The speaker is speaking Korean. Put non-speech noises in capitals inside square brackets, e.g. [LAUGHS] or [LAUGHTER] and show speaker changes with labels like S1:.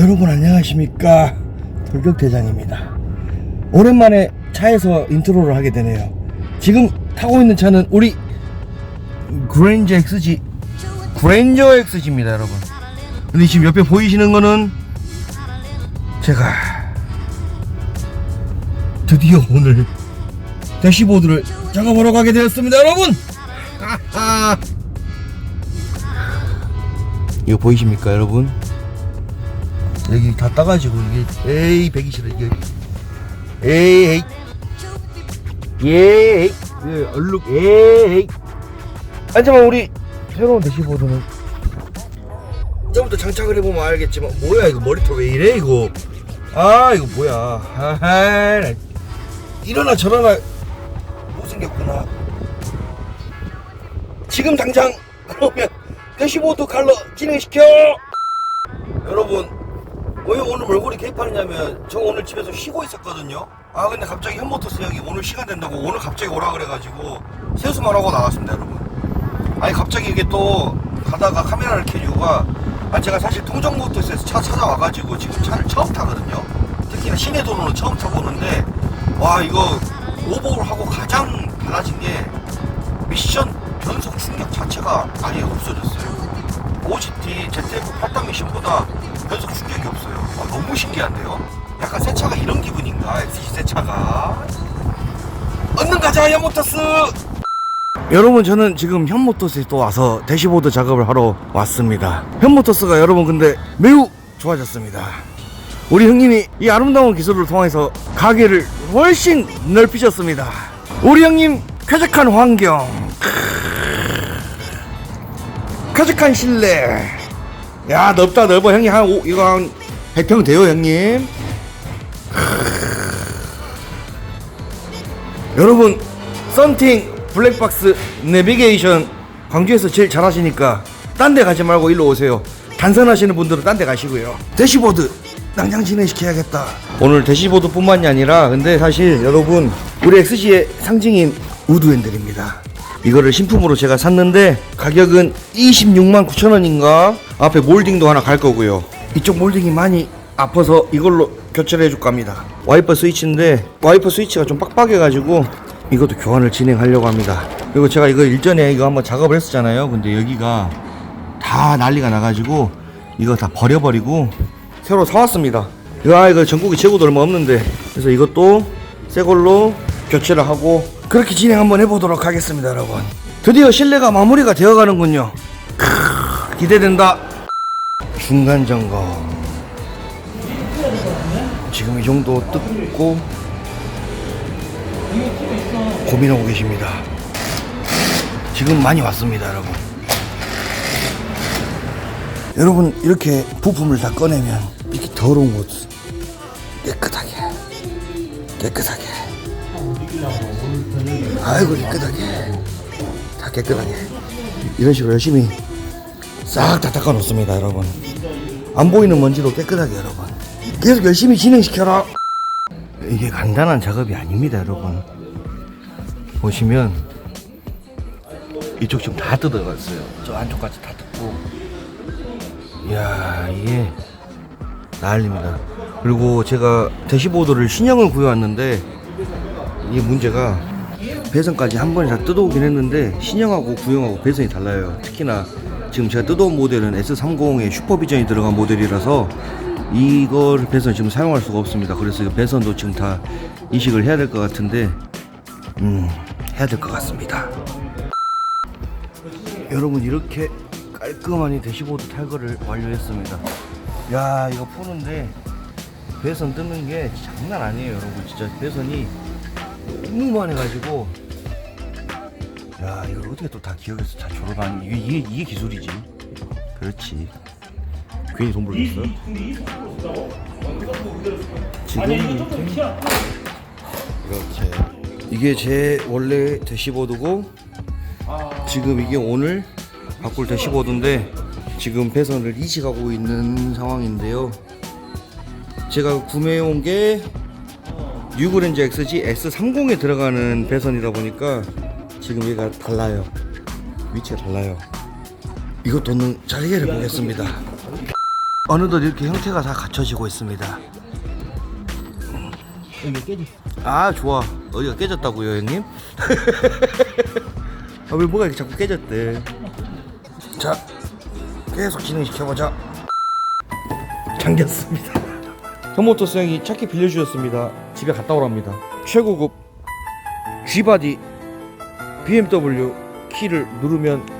S1: 여러분 안녕하십니까? 돌격대장입니다. 오랜만에 차에서 인트로를 하게 되네요. 지금 타고 있는 차는 우리 그랜저 XG 그랜저 XG입니다 여러분. 근데 지금 옆에 보이시는 거는 제가 드디어 오늘 대시보드를 작업하러 가게 되었습니다 여러분. [LAUGHS] 이거 보이십니까 여러분 여기 다 따가지고 이게 에이 배기 싫어 이게 에이 에이. 예이. 예 얼룩 에이. 하지만 우리 새로운 대시보드는 이제부터 장착을 해보면 알겠지만 뭐야 이거 머리털 왜 이래 이거? 아 이거 뭐야. 아하 나 이러나 저러나 못생겼구나. 지금 당장 그러면 대시보드 칼러 진행시켜! 여러분 왜 오늘 얼굴이 개판이냐면 저 오늘 집에서 쉬고 있었거든요. 아 근데 갑자기 현모터스 형이 오늘 시간 된다고 오늘 갑자기 오라 그래가지고 세수만 하고 나왔습니다 여러분. 아니 갑자기 이게 또 가다가 카메라를 켠 이유가 아 제가 사실 통정모터스에서 차 찾아와가지고 지금 차를 처음 타거든요. 특히나 시내 도로는 처음 타보는데 와 이거 오버홀하고 가장 달라진 게 미션 변속 충격 자체가 아예 없어졌어요 OGT ZF 8단 미션보다 변속 충격이 없어요. 아, 너무 신기한데요? 약간 새 차가 이런 기분인가? XC 새 차가. 얻는 가자 현모터스! 여러분 저는 지금 현모터스에 또 와서 대시보드 작업을 하러 왔습니다. 현모터스가 여러분 근데 매우 좋아졌습니다. 우리 형님이 이 아름다운 기술을 통해서 가게를 훨씬 넓히셨습니다. 우리 형님 쾌적한 환경 쾌적한 실내. 야 넓다 넓어. 형님 한 오, 이거 한 100평 돼요 형님? 여러분 썬팅 블랙박스 내비게이션 광주에서 제일 잘하시니까 딴 데 가지 말고 일로 오세요. 단선하시는 분들은 딴 데 가시고요. 대시보드 당장 진행시켜야겠다. 오늘 대시보드 뿐만이 아니라 근데 사실 여러분 우리 XG의 상징인 우드핸들입니다 이거를 신품으로 제가 샀는데 가격은 26만 9천 원인가? 앞에 몰딩도 하나 갈 거고요. 이쪽 몰딩이 많이 아파서 이걸로 교체를 해줄 겁니다. 와이퍼 스위치인데 와이퍼 스위치가 좀 빡빡해 가지고 이것도 교환을 진행하려고 합니다. 그리고 제가 이거 일전에 이거 한번 작업을 했었잖아요. 근데 여기가 다 난리가 나가지고 이거 다 버려버리고 새로 사왔습니다. 야 이거 전국에 재고도 얼마 없는데. 그래서 이것도 새 걸로 교체를 하고 그렇게 진행 한번 해보도록 하겠습니다 여러분. 드디어 실내가 마무리가 되어 가는군요. 크으, 기대된다. 중간 점검. 지금 이 정도 뜯고 고민하고 계십니다. 지금 많이 왔습니다 여러분. 여러분 이렇게 부품을 다 꺼내면 이렇게 더러운 곳 깨끗하게 깨끗하게 아이고 깨끗하게. 다 깨끗하게. 이런 식으로 열심히 싹 다 닦아 놓습니다 여러분. 안 보이는 먼지도 깨끗하게 여러분. 계속 열심히 진행시켜라. 이게 간단한 작업이 아닙니다 여러분. 보시면 이쪽 지금 다 뜯어갔어요. 저 안쪽까지 다 뜯고. 이야 이게 난립니다. 그리고 제가 대시보드를 신형을 구해왔는데 이게 문제가 배선까지 한 번에 다 뜯어오긴 했는데 신형하고 구형하고 배선이 달라요. 특히나 지금 제가 뜯어온 모델은 S30에 슈퍼비전이 들어간 모델이라서 이걸 배선 지금 사용할 수가 없습니다. 그래서 배선도 지금 다 이식을 해야 될 것 같은데 음 해야 될 것 같습니다. 여러분 이렇게 깔끔하니 대시보드 탈거를 완료했습니다. 야 이거 푸는데 배선 뜯는 게 장난 아니에요 여러분. 진짜 배선이 너무 많아가지고. 야 이걸 어떻게 또 다 기억해서 다 졸업한 이게, 이게, 이게 기술이지. 그렇지. 괜히 돈 벌겠어? 지금 이렇게. 이게 제 원래 대시보드고 지금 이게 오늘 바꿀 대시보드인데 지금 배선을 이식하고 있는 상황인데요. 제가 구매해온 게 뉴그랜저 XG S30에 들어가는 배선이다 보니까 지금 얘가 달라요. 위치가 달라요. 이것도 잘 해결해 보겠습니다. 어느덧 이렇게 형태가 다 갖춰지고 있습니다.
S2: 여기 깨졌어.
S1: 아 좋아. 어디가 깨졌다고요 형님? [LAUGHS] 아 왜 뭐가 이렇게 자꾸 깨졌대? 자 계속 진행시켜보자. 잠겼습니다. 현모토스 형이 차키 빌려주셨습니다 집에 갔다 오랍니다. 최고급 G바디 BMW 키를 누르면